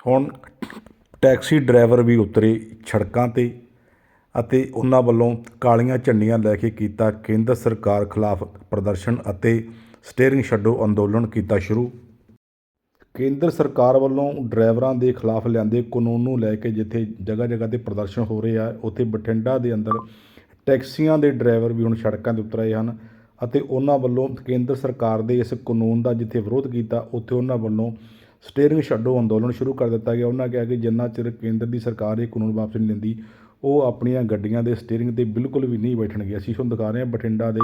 ਹੁਣ taxi driver ਵੀ ਉਤਰੇ ਸੜਕਾਂ 'ਤੇ ਅਤੇ ਉਹਨਾਂ ਵੱਲੋਂ ਕਾਲੀਆਂ ਝੰਡੀਆਂ ਲੈ ਕੇ ਕੀਤਾ ਕੇਂਦਰ ਸਰਕਾਰ ਖਿਲਾਫ ਪ੍ਰਦਰਸ਼ਨ ਅਤੇ ਸਟੀਅਰਿੰਗ ਛੱਡੋ ਅੰਦੋਲਨ ਕੀਤਾ ਸ਼ੁਰੂ। ਕੇਂਦਰ ਸਰਕਾਰ ਵੱਲੋਂ ਡਰਾਈਵਰਾਂ ਦੇ ਖਿਲਾਫ ਲਿਆਂਦੇ ਕਾਨੂੰਨ ਨੂੰ ਲੈ ਕੇ ਜਿੱਥੇ ਜਗ੍ਹਾ ਜਗ੍ਹਾ ਤੇ ਪ੍ਰਦਰਸ਼ਨ ਹੋ ਰਹੇ ਆ ਉੱਥੇ ਬਠਿੰਡਾ ਦੇ ਅੰਦਰ ਟੈਕਸੀਆਂ ਦੇ ਡਰਾਈਵਰ ਵੀ ਹੁਣ ਸੜਕਾਂ ਤੇ ਉਤਰ ਆਏ ਹਨ ਅਤੇ ਉਹਨਾਂ ਵੱਲੋਂ ਕੇਂਦਰ ਸਰਕਾਰ ਦੇ ਇਸ ਕਾਨੂੰਨ ਦਾ ਜਿੱਥੇ ਵਿਰੋਧ ਕੀਤਾ, ਉੱਥੇ ਉਹਨਾਂ ਵੱਲੋਂ ਸਟੀਅਰਿੰਗ ਛੱਡੋ, ਅੰਦੋਲਨ ਸ਼ੁਰੂ ਕਰ ਦਿੱਤਾ ਗਿਆ। ਉਹਨਾਂ ਕਿਹਾ ਕਿ ਜਿੰਨਾ ਚਿਰ ਕੇਂਦਰ ਦੀ ਸਰਕਾਰ ਇਹ ਕਾਨੂੰਨ ਵਾਪਸ ਨਹੀਂ ਲੈਂਦੀ, ਉਹ ਆਪਣੀਆਂ ਗੱਡੀਆਂ ਦੇ ਸਟੀਅਰਿੰਗ ਤੇ ਬਿਲਕੁਲ ਵੀ ਨਹੀਂ ਬੈਠਣਗੇ। ਅਸੀਂ ਤੁਹਾਨੂੰ ਦਿਖਾ ਰਹੇ ਹਾਂ ਬਠਿੰਡਾ ਦੇ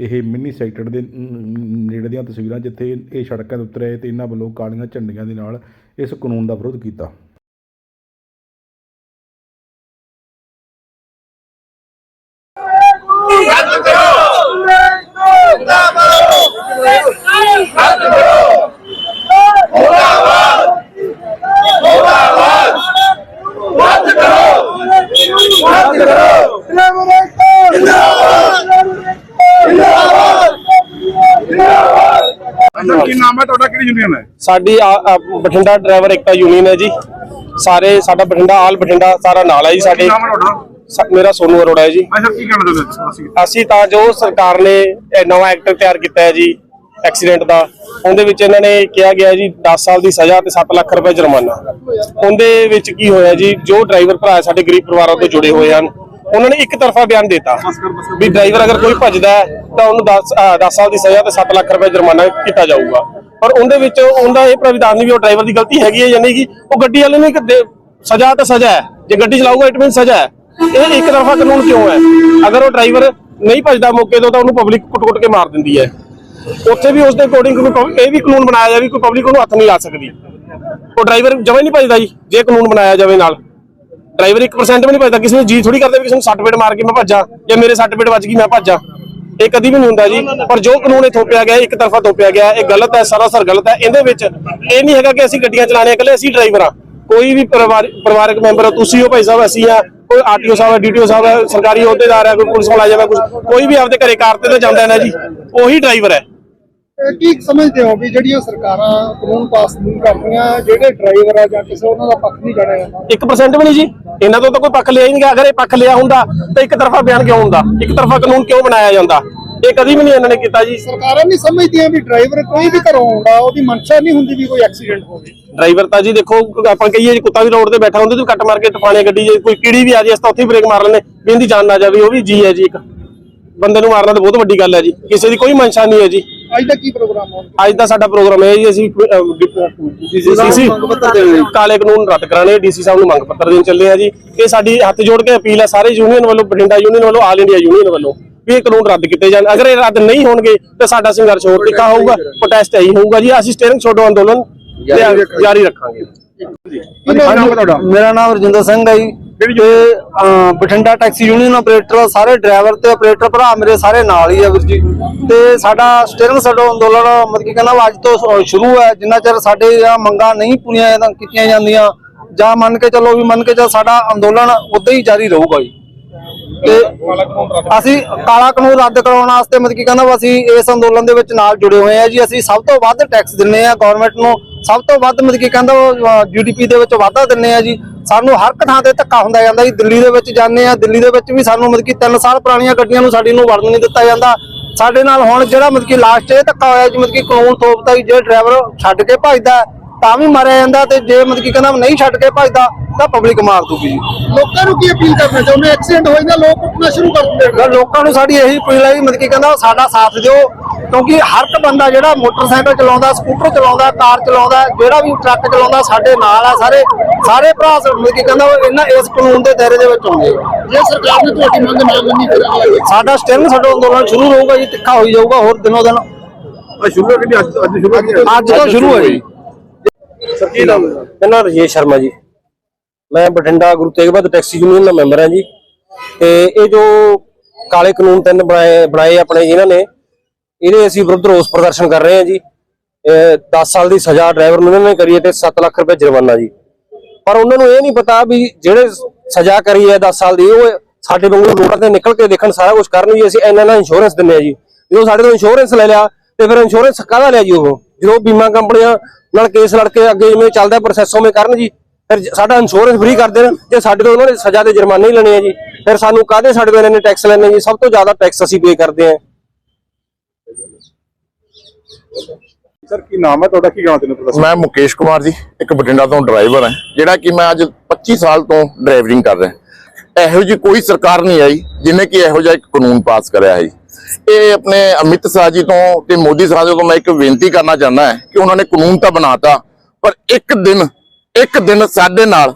ਇਹ ਮਿੰਨੀ ਸੈਕਟਰ ਦੇ ਨੇੜੇ ਦੀਆਂ ਤਸਵੀਰਾਂ ਜਿੱਥੇ ਇਹ ਸੜਕਾਂ ਤੇ ਉਤਰੇ ਤੇ ਇਹਨਾਂ ਵੱਲੋਂ ਕਾਲੀਆਂ ਝੰਡੀਆਂ ਦੇ ਨਾਲ ਇਸ ਕਾਨੂੰਨ ਦਾ ਵਿਰੋਧ ਕੀਤਾ ਅੱਛਾ ਕੀ ਨਾਮ ਹੈ? ਤੁਹਾਡਾ ਕਿਹੜੀ ਯੂਨੀਅਨ ਹੈ? ਸਾਡੀ ਆ- ਆ ਬਠਿੰਡਾ ਡਰਾਈਵਰ ਏਕਤਾ ਯੂਨੀਅਨ ਹੈ ਜੀ। ਸਾਰੇ ਸਾਡਾ ਬਠਿੰਡਾ ਆਲ ਬਠਿੰਡਾ ਸਾਰਾ ਨਾਲ ਹੈ ਜੀ ਸਾਡੇ। ਕੀ ਨਾਮ ਹੈ ਤੁਹਾਡਾ? ਸ- ਮੇਰਾ ਸੋਨੂ ਅਰੋੜਾ ਹੈ ਜੀ। ਅੱਛਾ ਕੀ ਕਹਿਣਾ ਚਾਹੁੰਦੇ ਹੋ ਅਸੀਂ ਅਸੀਂ ਤਾਂ ਜੋ ਸਰਕਾਰ ਨੇ ਇਹ ਨਵਾਂ ਐਕਟ ਤਿਆਰ ਕੀਤਾ ਹੈ ਜੀ ਐਕਸੀਡੈਂਟ ਦਾ। ਉਹਦੇ ਵਿੱਚ ਇਹਨਾਂ ਨੇ ਕਿਹਾ ਗਿਆ ਜੀ 10 ਸਾਲ ਦੀ ਸਜ਼ਾ ਤੇ 7 ਲੱਖ ਰੁਪਏ ਜੁਰਮਾਨਾ। ਉਹਦੇ ਵਿੱਚ ਕੀ ਹੋਇਆ ਜੀ ਜੋ ਡਰਾਈਵਰ ਭਰਾ ਸਾਡੇ ਗਰੀਬ ਪਰਿਵਾਰਾਂ ਤੋਂ ਜੁੜੇ ਹੋਏ ਹਨ ਉਹਨਾਂ ਨੇ ਇੱਕ ਤਰਫਾ ਬਿਆਨ ਦਿੱਤਾ ਵੀ ਡਰਾਈਵਰ ਅਗਰ ਕੋਈ ਭੱਜਦਾ ਤਾਂ ਉਹਨੂੰ 10 10 ਸਾਲ ਦੀ ਸਜ਼ਾ ਤੇ 7 ਲੱਖ ਰੁਪਏ ਜੁਰਮਾਨਾ ਕੀਤਾ ਜਾਊਗਾ। ਪਰ ਉਹਦੇ ਵਿੱਚ ਉਹਦਾ ਇਹ ਪ੍ਰਵਿਧਾਨ ਨਹੀਂ ਵੀ ਉਹ ਡਰਾਈਵਰ ਦੀ ਗਲਤੀ ਹੈਗੀ ਹੈ ਜਾਂ ਨਹੀਂ ਗੀ ਉਹ ਗੱਡੀ ਵਾਲੇ ਨੂੰ ਇੱਕ ਸਜ਼ਾ ਤਾਂ ਸਜ਼ਾ ਹੈ। ਜੇ ਗੱਡੀ ਚਲਾਊਗਾ ਇਟ ਮੀਨ ਸਜ਼ਾ ਹੈ। ਇਹ ਇੱਕ ਤਰਫਾ ਕਾਨੂੰਨ ਕਿਉਂ ਹੈ? ਅਗਰ ਉਹ ਡਰਾਈਵਰ ਨਹੀਂ ਭੱਜਦਾ ਮੌਕੇ ਤੋਂ ਤਾਂ ਉਹਨੂੰ ਪਬਲਿਕ ਕੁੱਟ-ਕੁੱਟ ਕੇ ਮਾਰ ਦਿੰਦੀ ਹੈ। ਉੱਥੇ ਵੀ ਉਸ ਦੇ ਅਕੋਰਡਿੰਗ ਇਹ ਵੀ ਕਾਨੂੰਨ ਬਣਾਇਆ ਜਾਵੇ ਕੋਈ ਪਬਲਿਕ ਉਹਨੂੰ ਹੱਥ ਨਹੀਂ ਲਾ ਸਕਦੀ। ਉਹ ਡਰਾਈਵਰ ਜਮਾਂ ਹੀ ਨਹੀਂ ਭੱਜਦਾ ਜੀ, ਜੇ ਕਾਨੂੰਨ ਬਣਾਇਆ ਜਾਵੇ ਨਾਲ। ਡਰਾਈਵਰ 1% ਵੀ ਨਹੀਂ ਭੱਜਦਾ। ਕਿਸੇ ਨੂੰ ਜੀ ਥੋੜੀ ਕਰਦੇ ਵੀ ਕਿਸੇ ਨੂੰ ਸੱਟ ਪੇਟ ਮਾਰ ਕੇ ਮੈਂ ਭੱਜਾਂ ਜਾਂ ਮੇਰੇ ਸੱਟ ਪੇਟ ਵੱਜ ਗਈ ਮੈਂ ਭੱਜਾਂ। ਇਹ ਕਦੀ ਵੀ ਨਹੀਂ ਹੁੰਦਾ ਜੀ। ਪਰ ਜੋ ਕਾਨੂੰਨ ਇਹ ਥੋਪਿਆ ਗਿਆ ਇੱਕ ਤਰਫਾ ਥੋਪਿਆ ਗਿਆ ਇਹ ਗਲਤ ਹੈ ਸਰਾਸਰ ਗਲਤ ਹੈ। ਇਹਦੇ ਵਿੱਚ ਇਹ ਨਹੀਂ ਹੈਗਾ ਕਿ ਅਸੀਂ ਗੱਡੀਆਂ ਚਲਾਣੇ ਇਕੱਲੇ ਅਸੀਂ ਡਰਾਈਵਰ ਆ ਕੋਈ ਵੀ ਪਰਿਵਾਰ ਪਰਿਵਾਰਕ ਮੈਂਬਰ ਤੁਸੀਂ ਹੋ ਭਾਈ ਸਾਹਿਬ ਅਸੀਂ ਆ ਕੋਈ ਆਰਟੀਓ ਸਾਹਿਬ ਹੈ ਡੀਟੀਓ ਸਾਹਿਬ ਹੈ ਸਰਕਾਰੀ ਅਹੁਦੇਦਾਰ ਹੈ ਕੋਈ ਪੁਲਿਸ ਮੁਲਾਜ਼ਮ ਹੈ ਕੁਝ ਕੋਈ ਵੀ ਆਪਦੇ ਘਰੇ ਕਾਰ ਤੇ ਤਾਂ ਜਾਂਦਾ ਨਾ ਜੀ। ਉਹੀ ਡਰਾਈਵਰ ਹੈ। ਕੀ ਸਮਝਦੇ ਹੋ ਵੀ ਜਿਹੜੀਆਂ ਸਰਕਾਰਾਂ ਕਾਨੂੰਨ ਪਾਸ ਨਹੀਂ ਕਰਦੀਆਂ ਜਿਹੜੇ ਡਰਾਈਵਰ ਆ ਜਾਂ ਕਿਸੇ ਉਹਨਾਂ ਦਾ ਪੱਖ ਨਹੀਂ ਜਾਂਦਾ 1% ਵੀ ਨਹੀਂ ਜੀ। ਇਹਨਾਂ ਤੋਂ ਤਾਂ ਕੋਈ ਪੱਖ ਲਿਆ ਹੀ ਨਹੀਂ ਗਿਆ। ਅਗਰ ਇਹ ਪੱਖ ਲਿਆ ਹੁੰਦਾ ਤਾਂ ਇੱਕ ਤਰਫਾ ਬਿਆਨ ਕਿਉਂ ਹੁੰਦਾ? ਇੱਕ ਤਰਫਾ ਕਾਨੂੰਨ ਕਿਉਂ ਬਣਾਇਆ ਜਾਂਦਾ? ਇਹ ਕਦੀ ਵੀ ਨਹੀਂ ਇਹਨਾਂ ਨੇ ਕੀਤਾ ਜੀ। ਸਰਕਾਰਾਂ ਨਹੀਂ ਸਮਝਦੀਆਂ ਵੀ ਡਰਾਈਵਰ ਕੋਈ ਵੀ ਘਰੋਂ ਆਉਂਦਾ ਉਹਦੀ ਮਨਸ਼ਾ ਨਹੀਂ ਹੁੰਦੀ ਵੀ ਕੋਈ ਐਕਸੀਡੈਂਟ ਹੋਵੇ। ਡਰਾਈਵਰ ਤਾਂ ਜੀ ਦੇਖੋ ਆਪਾਂ ਕਹੀਏ ਜੀ ਕੁੱਤਾ ਵੀ ਰੋਡ ਤੇ ਬੈਠਾ ਹੁੰਦੇ ਤੂੰ ਕੱਟ ਮਾਰ ਕੇ ਟਪਾਣੇ ਗੱਡੀ ਜੇ ਕੋਈ ਕੀੜੀ ਵੀ ਆ ਜੇ ਅਸੀਂ ਤਾਂ ਉੱਥੇ ਬ੍ਰੇਕ ਮਾਰ ਲੈਂਦੇ ਵੀ ਇਹਦੀ ਜਾਨ ਨਾ ਜਾਵੇ ਉਹ ਵੀ ਜੀ ਹੈ ਜੀ ਇੱਕ। ਬੰਦੇ ਨੂੰ ਮਾਰਨਾ ਤਾਂ ਬਹੁਤ ਵੱਡੀ ਗੱਲ ਹੈ ਜੀ। ਕਿਸੇ ਦੀ ਕੋਈ ਮਨਸ਼ਾ ਨਹੀਂ ਹੈ ਜੀ। ਅੱਜ ਦਾ ਕੀ ਪ੍ਰੋਗਰਾਮ ਹੋਣਾ ਅੱਜ ਦਾ ਸਾਡਾ ਪ੍ਰੋਗਰਾਮ ਹੈ ਜੀ ਅਸੀਂ ਡੀਸੀ ਕਾਲੇ ਕਾਨੂੰਨ ਰੱਦ ਕਰਾਣੇ ਡੀਸੀ ਸਾਹਿਬ ਨੂੰ ਮੰਗ ਪੱਤਰ ਦੇਣ ਚੱਲੇ ਆ ਜੀ। ਇਹ ਸਾਡੀ ਹੱਥ ਜੋੜ ਕੇ ਅਪੀਲ ਹੈ ਸਾਰੇ ਯੂਨੀਅਨ ਵੱਲੋਂ ਬਠਿੰਡਾ ਯੂਨੀਅਨ ਵੱਲੋਂ ਆਲ ਇੰਡੀਆ ਯੂਨੀਅਨ ਵੱਲੋਂ ਵੀ ਇਹ ਕਾਨੂੰਨ ਰੱਦ ਕੀਤੇ ਜਾਣ। ਅਗਰ ਇਹ ਰੱਦ ਨਹੀਂ ਹੋਣਗੇ ਤਾਂ ਸਾਡਾ ਸੰਘਰਸ਼ ਹੋਰ ਤਿੱਖਾ ਹੋਊਗਾ ਪ੍ਰੋਟੈਸਟ ਇਹੀ ਹੋਊਗਾ ਜੀ। ਅਸੀਂ ਸਟੀਅਰਿੰਗ ਛੋਡੋ ਅੰਦੋਲਨ ਜਾਰੀ ਰੱਖਾਂਗੇ। ਮੇਰਾ ਨਾਮ ਰਜਿੰਦਰ ਸਿੰਘ ਹੈ ਜੀ। ਤੇ ਅਹ, ਬਠਿੰਡਾ ਟੈਕਸੀ ਯੂਨੀਅਨ ਆਪਰੇਟਰ ਸਾਰੇ ਡਰਾਈਵਰ ਤੇ ਆਪਰੇਟਰ ਭਰਾ ਮੇਰੇ ਸਾਰੇ ਨਾਲ ਹੀ ਆ ਵੀਰ ਜੀ। ਤੇ ਸਾਡਾ ਸਟੀਅਰਿੰਗ ਸਾਡੋ ਅੰਦੋਲਨ ਮਤਲਬ ਕਿ ਕਹਿੰਦਾ ਅੱਜ ਤੋਂ ਸ਼- ਸ਼ੁਰੂ ਹੈ ਜਿੰਨਾ ਚਿਰ ਸਾਡੇ ਇਹ ਮੰਗਾਂ ਨਹੀਂ ਪੂਰੀਆਂ ਜਾਂ ਕੀਤੀਆਂ ਜਾਂਦੀਆਂ ਜਾਂ ਮੰਨ ਕੇ ਚੱਲੋ ਵੀ ਮੰਨ ਕੇ ਚੱਲ ਸਾਡਾ ਅੰਦੋਲਨ ਉਦਾਂ ਹੀ ਜਾਰੀ ਰਹੂਗਾ ਜੀ। ਤੇ ਅਸੀਂ ਕਾਲਾ ਕਾਨੂੰਨ ਰੱਦ ਕਰਾਉਣ ਵਾਸਤੇ ਮਤਲਬ ਕਿ ਕਹਿੰਦਾ ਵਾ ਅਸੀਂ ਇਸ ਅੰਦੋਲਨ ਦੇ ਵਿੱਚ ਨਾਲ ਜੁੜੇ ਹੋਏ ਆ ਜੀ। ਅਸੀਂ ਸਭ ਤੋਂ ਵੱਧ ਟੈਕਸ ਦਿੰਨੇ ਆ ਗਵਰਨਮੈਂਟ ਨੂੰ ਸਭ ਤੋਂ ਵੱਧ ਮਤਲਬ ਕਿ ਕਹਿੰਦਾ ਜੀਡੀਪੀ ਦੇ ਵਿੱਚ ਵਾਧਾ ਦਿੰਨੇ ਆ ਜੀ। ਸਾਨੂੰ ਹਰ ਇੱਕ ਥਾਂ ਤੇ ਧੱਕਾ ਹੁੰਦਾ ਜਾਂਦਾ ਜੀ। ਦਿੱਲੀ ਦੇ ਵਿੱਚ ਜਾਂਦੇ ਆ ਦਿੱਲੀ ਦੇ ਵਿੱਚ ਵੀ ਸਾਨੂੰ ਮਤਲਬ ਕਿ 3 ਸਾਲ ਪੁਰਾਣੀਆਂ ਗੱਡੀਆਂ ਨੂੰ ਸਾਡੀ ਨੂੰ ਵੜਨ ਨਹੀਂ ਦਿੱਤਾ ਜਾਂਦਾ। ਸਾਡੇ ਨਾਲ ਹੁਣ ਜਿਹੜਾ ਮਤਲਬ ਕਿ ਲਾਸਟ ਇਹ ਧੱਕਾ ਹੋਇਆ ਜੀ ਮਤਲਬ ਕਿ ਕਾਨੂੰਨ ਥੋਪਦਾ ਜੀ ਜੇ ਡਰਾਈਵਰ ਛੱਡ ਕੇ ਭੱਜਦਾ ਤਾਂ ਵੀ ਮਾਰਿਆ ਜਾਂਦਾ ਤੇ ਜੇ ਮਤਲਬ ਕਿ ਕਹਿੰਦਾ ਨਹੀਂ ਛੱਡ ਕੇ ਭੱਜਦਾ ਤਾਂ ਪਬਲਿਕ ਮਾਰ ਦੂਗੀ ਜੀ। ਲੋਕਾਂ ਨੂੰ ਕੀ ਅਪੀਲ ਕਰਨਾ ਚਾਹੁੰਦੇ ਐਕਸੀਡੈਂਟ ਹੋਏ ਨਾ ਲੋਕ ਉੱਠਣਾ ਸ਼ੁਰੂ ਕਰ ਦਿੰਦੇ ਲੋਕਾਂ ਨੂੰ ਸਾਡੀ ਇਹੀ ਅਪੀਲ ਹੈ ਵੀ ਮਤਲਬ ਕਿ ਕਹਿੰਦਾ ਸਾਡਾ ਸਾਥ ਦਿਓ। ਕਿਉਂਕਿ ਹਰ ਇੱਕ ਬੰਦਾ ਜਿਹੜਾ ਮੋਟਰਸਾਈਕਲ ਚਲਾਉਂਦਾ ਸਕੂਟਰ ਚਲਾਉਂਦਾ ਕਾਰ ਚਲਾਉਂਦਾ ਜਿਹੜਾ ਵੀ ਟਰੱਕ ਚਲਾਉਂਦਾ ਸਾਡੇ ਨਾਲ ਆ ਸਾਰੇ ਸਾਰੇ ਭਰਾ ਸ- ਮਤਲਬ ਕਿ ਕਹਿੰਦਾ ਉਹ ਇਹਨਾਂ ਇਸ ਕਾਨੂੰਨ ਦੇ ਦਾਇਰੇ ਦੇ ਵਿੱਚ ਆਉਂਦੇ ਆ। ਜੇ ਸਰਕਾਰ ਨੇ ਤੁਹਾਡੀ ਮੰਗ ਨਾ ਮੰਨੀ ਫਿਰ? ਸਾਡਾ ਸਟਿੰਗ ਸਾਡਾ ਅੰਦੋਲਨ ਸ਼ੁਰੂ ਰਹੂਗਾ ਜੀ ਤਿੱਖਾ ਹੋਈ ਜਾਊਗਾ ਹੋਰ ਦਿਨੋਂ ਦਿਨ। ਅੱਜ ਸ਼ੁਰੂ ਕਿਹੜੀ ਅੱਜ ਅੱਜ ਸ਼ੁਰੂ ਕੀਤੀ ਅੱਜ ਤੋਂ ਸ਼ੁਰੂ ਹੈ ਜੀ। ਕੀ ਨਾਮ ਮੇਰਾ ਨਾਮ ਰਜੇਸ਼ ਸ਼ਰਮਾ ਜੀ। ਮੈਂ ਬਠਿੰਡਾ ਗੁਰੂ ਤੇਗ ਬਹਾਦਰ ਟੈਕਸੀ ਯੂਨੀਅਨ ਦਾ ਮੈਂਬਰ ਹਾਂ ਜੀ। ਤੇ ਇਹ ਜੋ ਕਾਲੇ ਕਾਨੂੰਨ ਤਿੰਨ ਬਣਾਏ ਬਣਾਏ ਆਪਣੇ ਜਿਨ੍ਹਾਂ ਨੇ ਇਹਦੇ ਅਸੀਂ ਵਿਰੁੱਧ ਰੋਸ ਪ੍ਰਦਰਸ਼ਨ ਕਰ ਰਹੇ ਹਾਂ ਜੀ। 10 ਸਾਲ ਦੀ ਸਜ਼ਾ ਡਰਾਈਵਰ ਨੂੰ ਇਹਨਾਂ ਨੇ ਕਰੀ ਹੈ ਤੇ 7 ਲੱਖ ਰੁਪਏ ਜੁਰਮਾਨਾ ਜੀ। ਪਰ ਉਹਨਾਂ ਨੂੰ ਇਹ ਨਹੀਂ ਪਤਾ ਵੀ ਜਿਹੜੇ ਸਜ਼ਾ ਕਰੀ ਹੈ 10 ਸਾਲ ਦੀ, ਉਹ ਸਾਡੇ ਵਾਂਗੂ ਰੋਡਾਂ ਤੇ ਨਿਕਲ ਕੇ ਦੇਖਣ ਸਾਰਾ ਕੁਝ ਕਰਨ ਜੀ ਅਸੀਂ ਇਹਨਾਂ ਨਾਲ ਇੰਸ਼ੋਰੈਂਸ ਦਿੰਨੇ ਆ ਜੀ। ਜਦੋਂ ਸਾਡੇ ਤੋਂ ਇੰਸ਼ੋਰੈਂਸ ਲੈ ਲਿਆ, ਤੇ ਫਿਰ ਇੰਸ਼ੋਰੈਂਸ ਕਾਹਦਾ ਲਿਆ ਜੀ ਉਹ? ਜਦੋਂ ਬੀਮਾ ਕੰਪਨੀਆਂ ਨਾਲ ਕੇਸ ਲੜ ਕੇ ਅੱਗੇ ਜਿਵੇਂ ਚੱਲਦਾ ਪ੍ਰੋਸੈਸ ਉਵੇਂ ਕਰਨ ਜੀ, ਫਿਰ ਸਾਡਾ ਇੰਸ਼ੋਰੈਂਸ ਫ੍ਰੀ ਕਰ ਦੇਣ, ਜੇ ਸਾਡੇ ਤੋਂ ਉਹਨਾਂ ਨੇ ਸਜ਼ਾ ਦੇ ਜੁਰਮਾਨੇ ਹੀ ਲੈਣੇ ਆ ਜੀ। ਫਿਰ ਸਾਨੂੰ ਕਾਹਦੇ ਸਾਡੇ ਤੋਂ ਇਹਨਾਂ ਨੇ ਟੈਕਸ ਲੈਣੇ ਜੀ? ਸਭ ਤੋਂ ਜ਼ਿਆਦਾ ਟੈਕਸ ਅਸੀਂ ਪੇ ਕਰਦੇ ਆ ਸਰ, ਕੀ ਨਾਮ ਹੈ ਤੁਹਾਡਾ? ਕੀ ਗਾਂ ਤੈਨੂੰ ਪਤਾ ਮੈਂ ਮੁਕੇਸ਼ ਕੁਮਾਰ ਜੀ, ਇੱਕ ਬਠਿੰਡਾ ਤੋਂ ਡਰਾਈਵਰ ਹਾਂ। ਜਿਹੜਾ ਕਿ ਮੈਂ ਅੱਜ 25 ਸਾਲ ਤੋਂ ਡਰਾਈਵਰਿੰਗ ਕਰ ਰਿਹਾ। ਇਹੋ ਜੀ ਕੋਈ ਸਰਕਾਰ ਨਹੀਂ ਆਈ ਜਿਹਨੇ ਕਿ ਇਹੋ ਜਿਹਾ ਇੱਕ ਕਾਨੂੰਨ ਪਾਸ ਕਰਿਆ ਹੈ ਇਹ ਆਪਣੇ ਅਮਿਤ ਸ਼ਾਹ ਜੀ ਤੋਂ ਤੇ ਮੋਦੀ ਸਾਹਿਬ ਜੀ ਤੋਂ ਮੈਂ ਇੱਕ ਬੇਨਤੀ ਕਰਨਾ ਚਾਹੁੰਦਾ ਹਾਂ ਕਿ ਉਹਨਾਂ ਨੇ ਕਾਨੂੰਨ ਤਾਂ ਬਣਾਤਾ, ਪਰ ਇੱਕ ਦਿਨ ਇੱਕ ਦਿਨ ਸਾਡੇ ਨਾਲ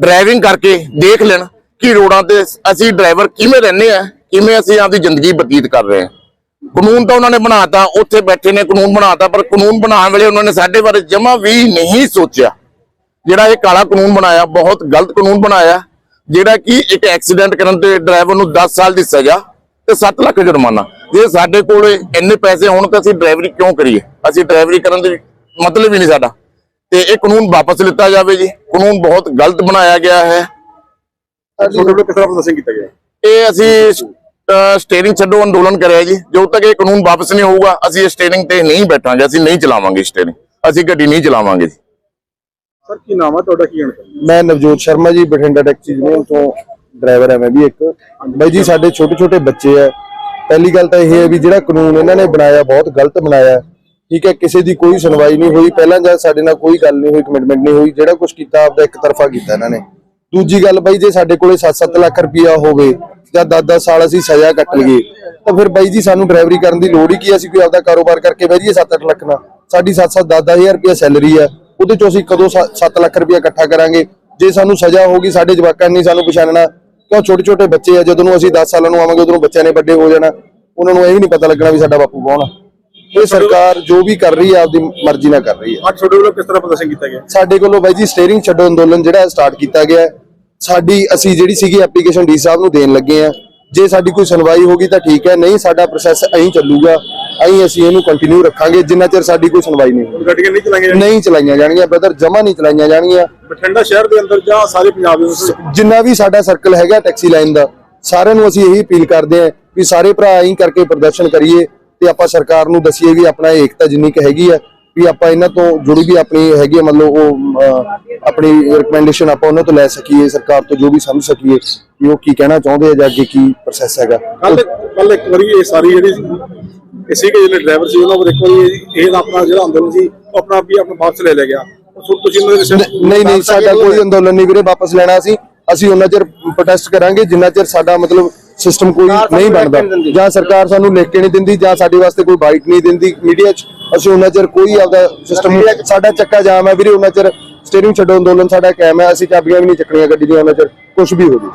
ਡਰਾਈਵਿੰਗ ਕਰਕੇ ਦੇਖ ਲੈਣ ਕਿ ਰੋਡਾਂ ਤੇ ਅਸੀਂ ਡਰਾਈਵਰ ਕਿਵੇਂ ਰਹਿੰਦੇ ਆ ਕਿਵੇਂ ਅਸੀਂ ਆਪਦੀ ਜ਼ਿੰਦਗੀ ਬਤੀਤ ਕਰ ਰਹੇ ਹਾਂ। ਕਾਨੂੰਨ ਤਾਂ ਉਹਨਾਂ ਨੇ ਬਣਾਤਾ ਉੱਥੇ ਬੈਠੇ ਨੇ ਕਾਨੂੰਨ ਬਣਾਤਾ ਪਰ ਕਾਨੂੰਨ ਬਣਾਉਣ ਵੇਲੇ ਉਹਨਾਂ ਨੇ ਸਾਡੇ ਬਾਰੇ ਜਮਾ ਵੀ ਨਹੀਂ ਸੋਚਿਆ। ਜਿਹੜਾ ਇਹ ਕਾਲਾ ਕਾਨੂੰਨ ਬਣਾਇਆ ਬਹੁਤ ਗਲਤ ਕਾਨੂੰਨ ਬਣਾਇਆ ਜਿਹੜਾ ਕਿ ਇੱਕ ਐਕਸੀਡੈਂਟ ਕਰਨ ਤੇ ਡਰਾਈਵਰ ਨੂੰ 10 ਸਾਲ ਦੀ ਸਜ਼ਾ ਤੇ 7 ਲੱਖ ਜੁਰਮਾਨਾ। ਜੇ ਸਾਡੇ ਕੋਲ ਇੰਨੇ ਪੈਸੇ ਹੋਣ ਤਾਂ ਅਸੀਂ ਡਰਾਈਵਰੀ ਕਿਉਂ ਕਰੀਏ? ਅਸੀਂ ਡਰਾਈਵਰੀ ਕਰਨ ਦੇ ਮਤਲਬ ਹੀ ਨਹੀਂ ਸਾਡਾ। ਤੇ ਇਹ ਕਾਨੂੰਨ ਵਾਪਸ ਲਿੱਤਾ ਜਾਵੇ ਜੀ। ਕਾਨੂੰਨ ਬਹੁਤ ਗਲਤ ਬਣਾਇਆ ਗਿਆ ਹੈ। ਤੁਹਾਡੇ ਵੱਲੋਂ ਕਿਸ ਤਰ੍ਹਾਂ ਪ੍ਰਦਰਸ਼ਨ ਕੀਤਾ ਗਿਆ? ਇਹ ਅਸੀਂ ਸਟੇਰਿੰਗ ਛੱਡੋ ਅੰਦੋਲਨ ਕਰਿਆ ਜੀ। ਜਦੋਂ ਤੱਕ ਇਹ ਕਾਨੂੰਨ ਵਾਪਸ ਨਹੀਂ ਹੋਊਗਾ ਅਸੀਂ ਸਟੇਰਿੰਗ ਤੇ ਨਹੀਂ ਬੈਠਾਂਗੇ ਅਸੀਂ ਨਹੀਂ ਚਲਾਵਾਂਗੇ ਸਟੇਰਿੰਗ ਅਸੀਂ ਗੱਡੀ ਨਹੀਂ ਚਲਾਵਾਂਗੇ ਜੀ। ਸਰ ਕੀ ਨਾਮ ਹੈ ਤੁਹਾਡਾ ਕੀ ਗਾਣਾ ਮੈਂ ਨਵਜੋਤ ਸ਼ਰਮਾ ਜੀ ਬਠਿੰਡਾ ਟੈਕਸੀ ਯੂਨੀਅਨ ਤੋਂ ਡਰਾਈਵਰ ਹਾਂ ਮੈਂ ਵੀ ਇੱਕ। ਬਾਈ ਜੀ ਸਾਡੇ ਛੋਟੇ ਛੋਟੇ ਬੱਚੇ ਆ। ਪਹਿਲੀ ਗੱਲ ਤਾਂ ਇਹ ਹੈ ਵੀ ਜਿਹੜਾ ਕਾਨੂੰਨ ਇਹਨਾਂ ਨੇ ਬਣਾਇਆ ਬਹੁਤ ਗਲਤ ਬਣਾਇਆ। ਠੀਕ ਹੈ ਕਿਸੇ ਦੀ ਕੋਈ ਸੁਣਵਾਈ ਨਹੀਂ ਹੋਈ। ਪਹਿਲਾਂ ਜਦ ਸਾਡੇ ਨਾਲ ਕੋਈ ਗੱਲ ਨਹੀਂ ਹੋਈ ਕਮਿਟਮੈਂਟ ਨਹੀਂ ਹੋਈ ਜਿਹੜਾ ਕੁਝ ਕੀਤਾ ਆਪਦਾ ਇੱਕ ਤਰਫਾ ਕੀਤਾ ਇਹਨਾਂ ਨੇ। ਦੂਜੀ ਗੱਲ ਬਾਈ ਜੇ ਸਾਡੇ ਕੋਲੇ 7-7 ਲੱਖ ਰੁਪਇਆ ਹੋਵੇ ਜਾਂ 10-10 ਸਾਲ ਅਸੀਂ ਸਜ਼ਾ ਕੱਟ ਲਈਏ ਤਾਂ ਫਿਰ ਬਾਈ ਜੀ ਸਾਨੂੰ ਡਰਾਈਵਰੀ ਕਰਨ ਦੀ ਲੋੜ ਹੀ ਕੀ? ਅਸੀਂ ਕੋਈ ਆਪਦਾ ਕਾਰੋਬਾਰ ਕਰਕੇ ਬਹਿ ਜਾਈਏ 7-8 ਲੱਖ ਨਾਲ। ਸਾਡੀ 7-7 10-10000 ਰੁਪਇਆ ਸੈਲਰੀ ਹੈ ਉਹਦੇ ਚੋਂ ਅਸੀਂ ਕਦੋਂ 7 ਲੱਖ ਰੁਪਇਆ ਇਕੱਠਾ ਕਰਾਂਗੇ? ਜੇ ਸਾਨੂੰ ਸਜ਼ਾ ਹੋਗੀ ਸਾਡੇ ਜਵਾਕਾਂ ਨੇ ਸਾਨੂੰ ਪਛਾਣਨਾ। ਕਿਉਂ ਛੋਟੇ ਛੋਟੇ ਬੱਚੇ ਆ? ਜਦੋਂ ਨੂੰ ਅਸੀਂ 10 ਸਾਲਾਂ ਨੂੰ ਆਵਾਂਗੇ ਉਦੋਂ ਬੱਚਿਆਂ ਨੇ ਵੱਡੇ ਹੋ ਜਾਣਾ। ਉਹਨਾਂ ਨੂੰ ਇਹ ਵੀ ਨਹੀਂ ਪਤਾ ਲੱਗਣਾ ਵੀ ਸਾਡਾ ਬਾਪੂ ਕੌਣ ਆ। ਇਹ ਸਰਕਾਰ ਜੋ ਵੀ ਕਰ ਰਹੀ ਹੈ ਆਪਦੀ ਮਰਜ਼ੀ ਨਾਲ ਕਰ ਰਹੀ ਹੈ ਅੱਜ ਤੁਹਾਡੇ ਵੱਲੋਂ ਕਿਸ ਤਰ੍ਹਾਂ ਪ੍ਰਦਰਸ਼ਨ ਕੀਤਾ ਗਿਆ? ਸਾਡੇ ਕੋਲੋਂ ਬਾਈ ਜੀ ਸਟੀਅਰਿੰਗ ਛੱਡੋ ਅੰਦੋਲਨ ਜਿਹੜਾ ਸਟਾਰਟ ਕੀਤਾ ਗਿਆ। ਸਾਡੀ ਅਸੀਂ ਜਿਹੜੀ ਸੀਗੀ ਐਪਲੀਕੇਸ਼ਨ ਡੀ ਸਾਹਿਬ ਨੂੰ ਦੇਣ ਲੱਗੇ ਆ ਜੇ ਸਾਡੀ ਕੋਈ ਸੁਣਵਾਈ ਹੋਗੀ ਤਾਂ ਠੀਕ ਹੈ ਨਹੀਂ ਸਾਡਾ ਪ੍ਰੋਸੈਸ ਐਂ ਚੱਲੂਗਾ ਐਂ ਅਸੀਂ ਇਹਨੂੰ ਕੰਟੀਨਿਊ ਰੱਖਾਂਗੇ ਜਿੰਨਾ ਚਿਰ ਸਾਡੀ ਕੋਈ ਸੁਣਵਾਈ ਨਹੀਂ ਹੋਈ ਗੱਡੀਆਂ ਨਹੀਂ ਚਲਾਈਆਂ ਨਹੀਂ ਚਲਾਈਆਂ ਜਾਣਗੀਆਂ ਬ੍ਰਦਰ ਜਮਾ ਨਹੀਂ ਚਲਾਈਆਂ ਜਾਣਗੀਆਂ। ਬਠਿੰਡਾ ਸ਼ਹਿਰ ਦੇ ਅੰਦਰ ਜਾਂ ਸਾਰੇ ਪੰਜਾਬ ਦੇ ਵਿੱਚ ਜਿੰਨਾ ਵੀ ਸਾਡਾ ਸਰਕਲ ਹੈਗਾ ਟੈਕਸੀ ਲਾਈਨ ਦਾ ਸਾਰਿਆਂ ਨੂੰ ਅਸੀਂ ਇਹੀ ਅਪੀਲ ਕਰਦੇ ਹਾਂ ਵੀ ਸਾਰੇ ਭਰਾ ਐਂ ਕਰਕੇ ਪ੍ਰਦਰਸ਼ਨ ਕਰੀਏ ਤੇ ਆਪਾਂ ਸਰਕਾਰ ਨੂੰ ਦਸੀਏ ਵੀ ਆਪਣਾ ਏਕਤਾ ਜਿੰਨੀ ਕੁ ਹੈਗੀ ਹੈ ਵੀ ਆਪਾਂ ਇਹਨਾਂ ਤੋਂ ਜੁੜੀ ਵੀ ਆਪਣੀ ਹੈਗੀ ਹੈ ਮਤਲਬ ਉਹ ਆਪਣੀ ਰਿਕਮੈਂਡੇਸ਼ਨ ਆਪਾਂ ਉਹਨਾਂ ਤੋਂ ਲੈ ਸਕੀਏ ਸਰਕਾਰ ਤੋਂ ਜੋ ਵੀ ਸਮਝ ਸਕੀਏ ਵੀ ਉਹ ਕੀ ਕਹਿਣਾ ਚਾਹੁੰਦੇ ਆ ਜਾਂ ਅੱਗੇ ਕੀ ਪ੍ਰੋਸੈਸ ਹੈਗਾ। ਕੱਲ ਕੱਲ ਇੱਕ ਵਾਰੀ ਇਹ ਸਾਰੀ ਜਿਹੜੀ ਇਸੇ ਕੇ ਜਿਹੜੇ ਡਰਾਈਵਰ ਸੀ ਉਹਨਾਂ ਕੋਲ ਇੱਕ ਵਾਰੀ ਇਹ ਆਪਣਾ ਜਿਹੜਾ ਅੰਦੋਲਨ ਸੀ ਉਹ ਆਪਣਾ ਵੀ ਆਪਣਾ ਵਾਪਸ ਲੈ ਲਿਆ ਗਿਆ। ਸੋ ਦੇ ਨਹੀਂ ਨਹੀਂ ਸਾਡਾ ਕੋਈ ਅੰਦੋਲਨ ਨਹੀਂ ਵੀਰੇ ਵਾਪਸ ਲੈਣਾ ਅਸੀਂ ਅਸੀਂ ਉਹਨਾਂ ਚਿਰ ਪ੍ਰੋਟੈਸਟ ਕਰਾਂਗੇ ਜਿੰਨਾ ਚਿਰ ਸਾਡਾ ਮਤਲਬ ਸਿਸਟਮ ਕੋਈ ਨਹੀਂ ਬਣਦਾ। ਜਾਂ ਸਰਕਾਰ ਸਾਨੂੰ ਲਿਖ ਕੇ ਨਹੀਂ ਦਿੰਦੀ ਜਾਂ ਸਾਡੇ ਵਾਸਤੇ ਕੋਈ ਬਾਈਟ ਨਹੀਂ ਦਿੰਦੀ ਮੀਡੀਆ 'ਚ। ਅਸੀਂ ਉਹਨਾਂ ਚਿਰ ਕੋਈ ਆਪਦਾ ਸਿਸਟਮ ਸਾਡਾ ਚੱਕਾ ਜਾਮ ਹੈ ਵੀਰੇ ਉਹਨਾਂ ਚਿਰ ਸਟੀਅਰਿੰਗ ਛੱਡੋ ਅੰਦੋਲਨ ਸਾਡਾ ਕਾਇਮ ਹੈ। ਅਸੀਂ ਚਾਬੀਆਂ ਵੀ ਨਹੀਂ ਚੱਕਣੀਆਂ ਗੱਡੀ ਦੀਆਂ ਉਹਨਾਂ ਚਿਰ ਕੁਝ ਵੀ ਹੋ ਜੇ